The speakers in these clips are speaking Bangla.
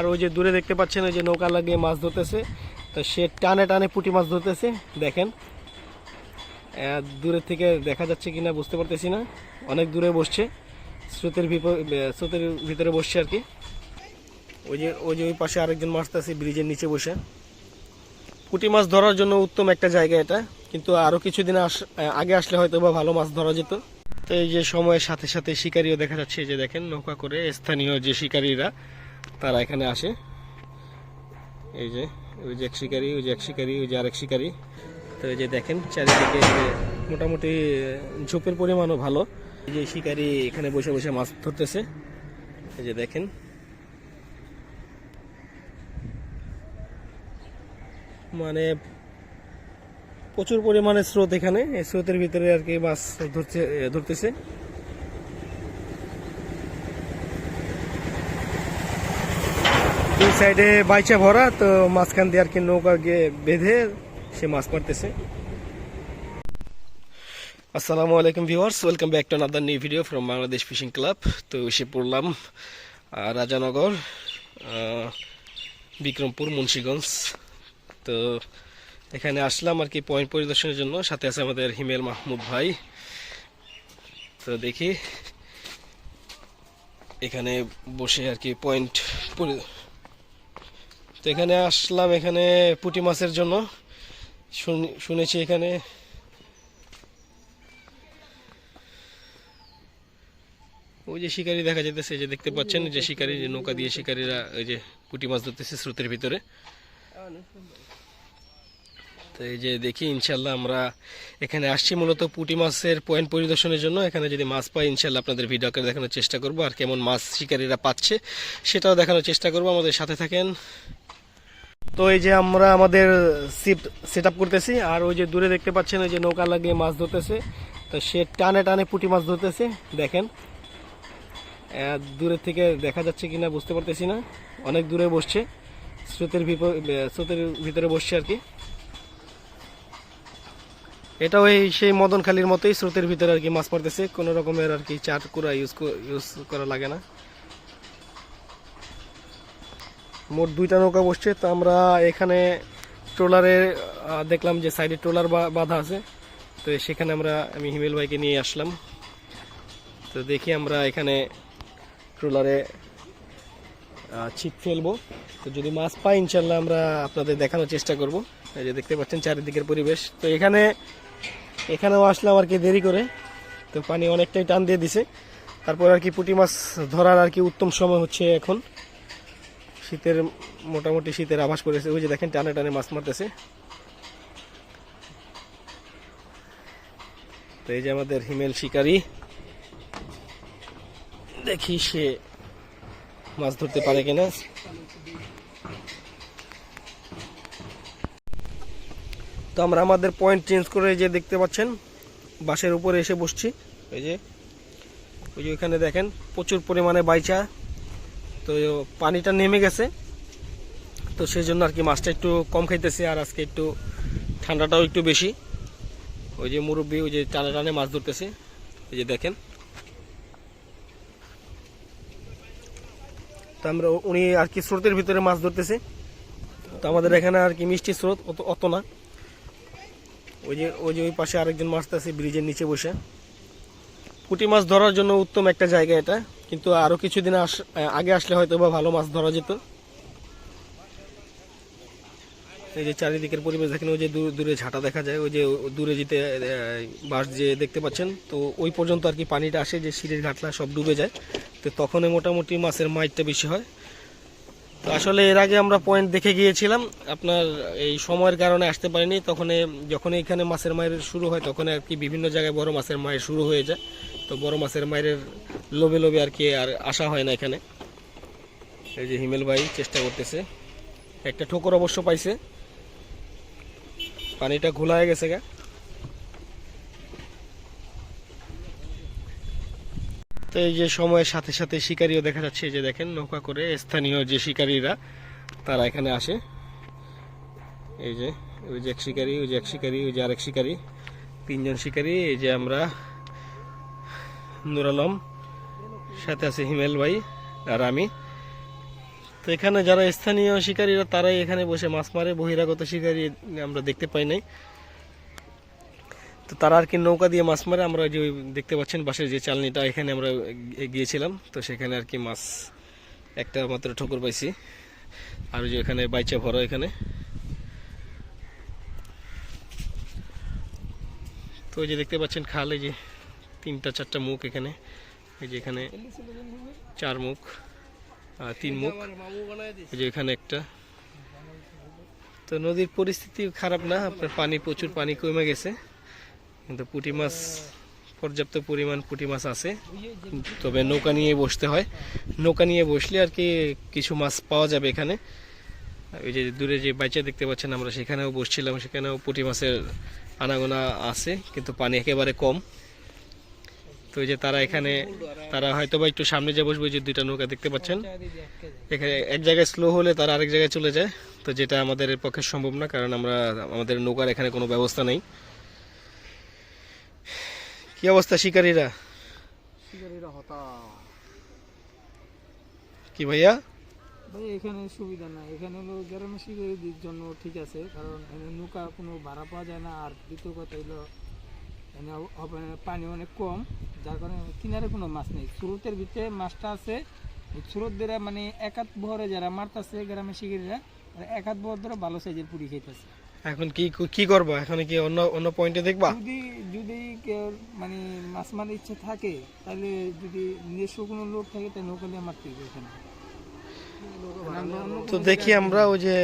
আর ওই যে দূরে দেখতে পাচ্ছেন ওই যে নৌকা লাগিয়ে মাছ ধরতেছে। তো সে টানে টানে পুঁটি মাছ ধরতেছে, দেখেন। দূরের থেকে দেখা যাচ্ছে কিনা বুঝতে পারতেছি না। অনেক দূরে বসছে, স্রোতের স্রোতের ভিতরে বসছে আর কি। ওই যে ওই যে ওই পাশে আরেকজন মাছতেছে ব্রিজের নিচে বসে। পুঁটি মাছ ধরার জন্য উত্তম একটা জায়গা এটা, কিন্তু আরও কিছুদিন আস- আগে আসলে হয়তো বা ভালো মাছ ধরা যেত। তো এই যে সময়ের সাথে সাথে শিকারিও দেখা যাচ্ছে যে দেখেন নৌকা করে স্থানীয় যে শিকারীরা তারা এখানে আসে। এই যে, ওই যে এক শিকারি, ওই যে এক শিকারি, ওই যে আরেক শিকারি। তো এই যে দেখেন, চারিদিকে মোটামুটি ঝোপের পরিমাণও ভালো। এই যে শিকারি এখানে বসে বসে মাছ ধরতেছে। এই যে দেখেন। মানে প্রচুর পরিমাণে স্রোত এখানে। স্রোতের ভিতরে আর কি মাছ ধরছে ধরতেছে। দুই সাইডে বাইচা ভরা, তো মাঝখান দিয়ে আর কি নৌকা গিয়ে বেঁধে সে মাছ মারতেছে। আসসালামু আলাইকুম viewers welcome back to another new video from Bangladesh fishing club তো এসে পড়লাম রাজানগর বিক্রমপুর, মুন্সীগঞ্জ। তো এখানে আসলাম আর কি পয়েন্ট পরিদর্শনের জন্য, সাথে আছে আমাদের হিমেল মাহমুদ ভাই। তো দেখি, এখানে বসে আর কি পয়েন্ট তো এখানে আসলাম এখানে পুঁটি মাছের জন্য। শুন- শুনেছি এখানে। ওই যে শিকারি দেখা যেতেছে যে দেখতে পাচ্ছেন যে শিকারি, যে নৌকা দিয়ে শিকারীরা ওই যে পুঁটি মাছ ধরতেছে স্রোতের ভিতরে। তো এই যে দেখি, ইনশাল্লাহ আমরা এখানে আসছি মূলত পুঁটি মাছের পয়েন্ট পরিদর্শনের জন্য। এখানে যদি মাছ পাই, ইনশাল্লাহ আপনাদের ভিডিও আকারে দেখানোর চেষ্টা করব। আর কেমন মাছ শিকারীরা পাচ্ছে, সেটাও দেখানোর চেষ্টা করব। আমাদের সাথে থাকেন তো এই যে আমরা আমাদের সিট সেট করতেছি, আর ওই যে দূরে দেখতে পাচ্ছেন, ওই যে নৌকা লাগিয়ে মাছ ধরতেছে। তো সে টানে টানে পুঁটি মাছ ধরতেছে, দেখেন। দূরের থেকে দেখা যাচ্ছে কিনা বুঝতে পারতেছি না। অনেক দূরে বসছে, স্রোতের স্রোতের ভিতরে বসছে আর কি। এটা ওই সেই মদনখালির মতোই স্রোতের ভিতরে আর কি মাছ পড়তেছে, কোনো রকমের আর কি চার কুড়া ইউজ ইউজ করা লাগে না। মোট দুইটা নৌকা বসছে। তো আমরা এখানে ট্রলারে দেখলাম যে সাইডে ট্রলার বাঁধা আছে। তো সেখানে আমরা, আমি হিমেল ভাইকে নিয়ে আসলাম। তো দেখি আমরা এখানে ট্রোলারে ছিপ ফেলব। তো যদি মাছ পাই ইনশাল্লাহ আমরা আপনাদের দেখানোর চেষ্টা করব। এই যে দেখতে পাচ্ছেন চারিদিকের পরিবেশ। তো এখানে, এখানেও আসলাম আর কি দেরি করে। তো পানি অনেকটাই টান দিয়ে দিছে। তারপর আর কি পুঁটি মাছ ধরার আর কি উত্তম সময় হচ্ছে এখন। শীতের মোটামুটি শীতের আভাস করেছে। ওই যে দেখেন টানে টানে মাছ মারতেছে। তো এই যে আমাদের হিমেল শিকারী। দেখি সে মাছ ধরতে পারে কিনা। তো আমরা আমাদের পয়েন্ট চেঞ্জ করে যে দেখতে পাচ্ছেন বাসের উপরে এসে বসছি। এই যে, ওই যে ওইখানে দেখেন, প্রচুর পরিমাণে বাইচা। তো পানিটা নেমে গেছে। তো সেই জন্য আর কি মাছটা একটু কম খাইতেছে আর আজকে একটু ঠান্ডাটাও একটু বেশি। ওই যে মুরব্বী ওই যে টানে টানে মাছ ধরতেছে, এই যে দেখেন। তো আমরা উনি আর কি স্রোতের ভিতরে মাছ ধরতেছে। তো আমাদের এখানে আর কি মিষ্টি স্রোত অত অত না। ওই যে ওই যে ওই পাশে আরেকজন মাছতেছে ব্রিজের নিচে বসে। পুঁটি মাছ ধরার জন্য উত্তম একটা জায়গা এটা। কিন্তু আরও কিছুদিন আস- আগে আসলে হয়তো বা ভালো মাছ ধরা যেত। এই যে চারিদিকের পরিবেশ দেখেন, ওই যে দূর- ঝাঁটা দেখা যায়, ওই যে দূরে যেতে বাস যে দেখতে পাচ্ছেন। তো ওই পর্যন্ত আর কি পানিটা আসে, যে সিঁড়ির ঘাটলা সব ডুবে যায়। তো তখনই মোটামুটি মাছের মাইটটা বেশি হয়। তো আসলে এর আগে আমরা পয়েন্ট দেখে গিয়েছিলাম। আপনার এই সময়ের কারণে আসতে পারিনি। তখন যখন এখানে মাছের মায়ের শুরু হয় তখন আর কি বিভিন্ন জায়গায় বড় মাছের মায়ের শুরু হয়ে যায়। তো বড় মাছের মায়ের লোভে লোভে আর কি আর আসা হয় না এখানে। এই যে হিমেল ভাই চেষ্টা করতেছে। একটা ঠোকর অবশ্য পাইছে। পানিটা ঘোলা হয়ে গেছে গা। তো এই যে সময়ের সাথে সাথে শিকারিও দেখা যাচ্ছে যে দেখেন নৌকা করে স্থানীয় যে শিকারীরা, তারা এখানে আসে। এই যে, ওই যে এক শিকারি, ওই যে এক শিকারি, ওই যে আরেক শিকারি, তিনজন শিকারি, এই যে আমরা নুর আলম, সাথে আছে হিমেল ভাই আর আমি। তো এখানে যারা স্থানীয় শিকারীরা, তারাই এখানে বসে মাছ মারে, বহিরাগত শিকারী আমরা দেখতে পাই নাই। তো তারা আর কি নৌকা দিয়ে মাছ মারে, আমরা যে দেখতে পাচ্ছেন বাসের যে চালনিটা, এখানে আমরা গিয়েছিলাম। তো সেখানে আর কি মাছ একটা মাত্র ঠোকর পাইছি। আর যে এখানে বাইচা ভরা এখানে। তো যে দেখতে পাচ্ছেন খাল যে তিনটা, চারটা মুখ এখানে। এই যে এখানে চার মুখ, আর তিন মুখ। এই যে এখানে একটা। তো নদীর পরিস্থিতি খারাপ না, আপনার পানি, প্রচুর পানি কমে গেছে। কিন্তু পুঁটি মাছ, পর্যাপ্ত পরিমাণ পুঁটি মাছ আছে। তবে নৌকা নিয়ে বসতে হয়। নৌকা নিয়ে বসলে আর কি কিছু মাছ পাওয়া যাবে এখানে। ওই যে দূরে যে বাইচা দেখতে পাচ্ছেন আমরা, সেখানেও বসছিলাম, সেখানেও পুঁটি মাছের আনাগোনা আছে, কিন্তু পানি একেবারে কম। তো যে তারা এখানে তারা হয়তো বা একটু সামনে যে বসবে যে দুইটা নৌকা দেখতে পাচ্ছেন। এখানে এক জায়গায় স্লো হলে তারা আরেক জায়গায় চলে যায়। তো যেটা আমাদের পক্ষে সম্ভব না কারণ আমরা আমাদের নৌকার এখানে কোনো ব্যবস্থা নেই। কি অবস্থা শিকারীরা? কি ভাইয়া? ভাই এখানে সুবিধা নাই। এখানে হলো গ্রামের শিকারীদের জন্য ঠিক আছে কারণ এখানে নৌকা কোনো ভাড়া পাওয়া যায় না। আর দ্বিতীয় কথা হলো পানি অনেক কম। যার কারণে কিনারে কোনো মাছ নেই। স্রোতের ভিতরে মাছটা আছে। স্রোত দ্বারা মানে একাত বহরে যারা মারতাছে গ্রামের শিকারীরা তারা একাত বহর ধরে ভালো সাইজের পুরি খাইতেছে। এখন কি কি করবা? এখন কি অন্য অন্য পয়েন্টে দেখবা? যদি যদি কেউ মানে মাছ মারার ইচ্ছে থাকে তাহলে যদি নিজস্ব কোনো লোক থাকে তাহলে নৌকা নিয়ে মারতে হবে এখানে। তো দেখি আমরা ওই যে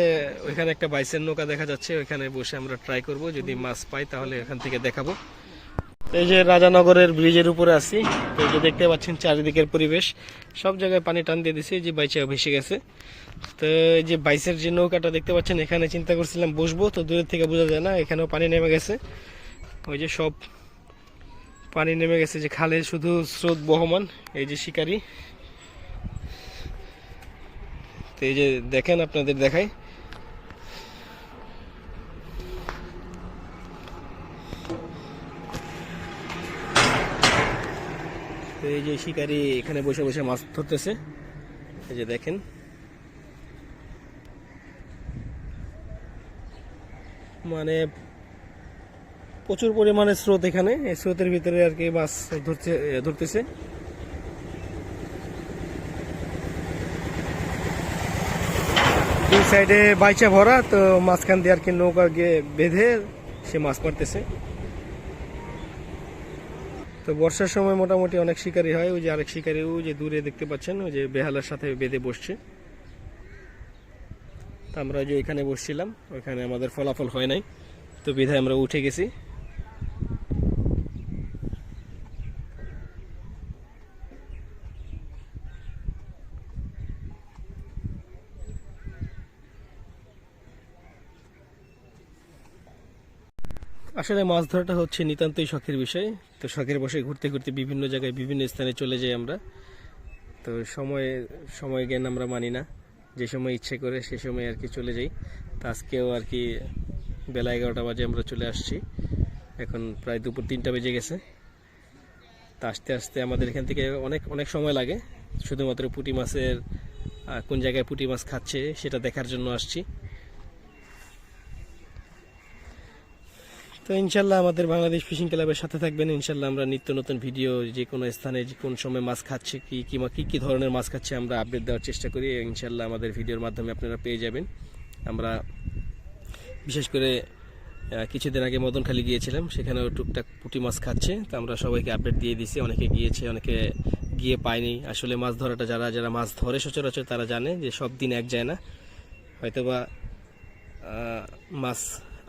ওইখানে একটা বাইসের নৌকা দেখা যাচ্ছে ওইখানে বসে আমরা ট্রাই করব। যদি মাছ পাই তাহলে এখান থেকে দেখাবো। এই যে রাজানগরের ব্রিজের উপরে আছি, এই যে দেখতে পাচ্ছেন চারিদিকের পরিবেশ। সব জায়গায় পানি টান দিয়ে দিছে যে বাইচা ভেসে গেছে। তো এই যে বাইসের যে নৌকাটা দেখতে পাচ্ছেন, এখানে চিন্তা করছিলাম বসবো, তো দূরের থেকে বোঝা যায় না, এখানেও পানি নেমে গেছে। ওই যে সব পানি নেমে গেছে, যে খালে শুধু স্রোত বহমান, এই যে শিকারি। তো এই যে দেখেন আপনাদের দেখাই। এই যে শিকারি এখানে বসে বসে মাছ ধরতেছে। এই যে দেখেন। মানে প্রচুর পরিমাণে স্রোত এখানে। এই স্রোতের ভিতরে আর কি মাছ ধরছে ধরতেছে। দুই সাইডে বাইচা ভরা, তো মাঝখান দিয়ে আর কি নৌকা গিয়ে বেঁধে সে মাছ মারতেছে। তো বর্ষার সময় মোটামুটি অনেক শিকারি হয়। ওই যে আরেক শিকারি, ওই যে দূরে দেখতে পাচ্ছেন, ওই যে বেহালার সাথে বেঁধে বসছে। তা আমরা যে এখানে বসছিলাম, ওইখানে আমাদের ফলাফল হয় নাই। তো বিধায় আমরা উঠে গেছি। আসলে মাছ ধরাটা হচ্ছে নিতান্তই শখের বিষয়। তো শখের বসে ঘুরতে ঘুরতে বিভিন্ন জায়গায়, বিভিন্ন স্থানে চলে যাই আমরা। তো সময় সময় জ্ঞান আমরা মানি না। যে সময় ইচ্ছে করে সে সময় আর কি চলে যাই। তো আজকেও আর কি বেলা এগারোটা বাজে আমরা চলে আসছি। এখন প্রায় দুপুর তিনটা বেজে গেছে। তা আস্তে আস্তে আমাদের এখান থেকে অনেক অনেক সময় লাগে। শুধুমাত্র পুঁটি মাছের কোন জায়গায় পুঁটি মাছ খাচ্ছে সেটা দেখার জন্য আসছি। তো ইনশাল্লাহ আমাদের বাংলাদেশ ফিশিং ক্লাবের সাথে থাকবেন। ইনশাল্লাহ আমরা নিত্য নতুন ভিডিও, যে কোনো স্থানে, যে কোন সময় মাছ খাচ্ছে, কি কি কি কি ধরনের মাছ খাচ্ছে আমরা আপডেট দেওয়ার চেষ্টা করি। ইনশাল্লাহ আমাদের ভিডিওর মাধ্যমে আপনারা পেয়ে যাবেন। আমরা বিশেষ করে কিছুদিন আগে মদনখালি গিয়েছিলাম, সেখানেও টুকটাক পুঁটি মাছ খাচ্ছে। তো আমরা সবাইকে আপডেট দিয়ে দিছি অনেকে গিয়েছে, অনেকে গিয়ে পায়নি। আসলে মাছ ধরাটা, যারা যারা মাছ ধরে সচরাচর তারা জানে যে সব দিন এক যায় না। হয়তোবা মাছ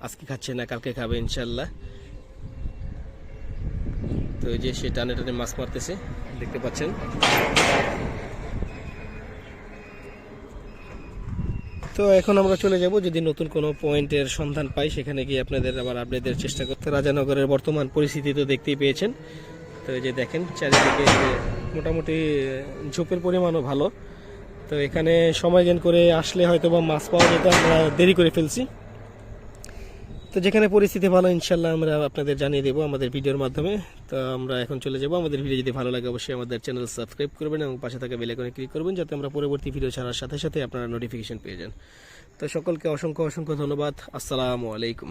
আজকে খাচ্ছে না, কালকে খাবে ইনশাল্লাহ তো এই যে সে টানে টানে মাছ মারতেছে, দেখতে পাচ্ছেন। তো এখন আমরা চলে যাব যদি নতুন কোনো পয়েন্টের সন্ধান পাই, সেখানে গিয়ে আপনাদের আবার আপডেটের চেষ্টা করতে। রাজানগরের বর্তমান পরিস্থিতি তো দেখতেই পেয়েছেন। তো এই যে দেখেন, চারিদিকে মোটামুটি ঝোপের পরিমাণও ভালো। তো এখানে সময় জ্ঞান করে আসলে হয়তো বা মাছ পাওয়া যেত, আমরা দেরি করে ফেলছি। তো যেখানে পরিস্থিতি ভালো ইনশাল্লাহ আমরা আপনাদের জানিয়ে দেবো আমাদের ভিডিওর মাধ্যমে। তো আমরা এখন চলে যাব। আমাদের ভিডিও যদি ভালো লাগে, অবশ্যই আমাদের চ্যানেল সাবস্ক্রাইব করবেন এবং পাশে থাকা বেলাইকনে ক্লিক করবেন, যাতে আমরা পরবর্তী ভিডিও ছাড়ার সাথে সাথে আপনারা নোটিফিকেশন পেয়ে যান। তো সকলকে অসংখ্য অসংখ্য ধন্যবাদ। আসসালামু আলাইকুম।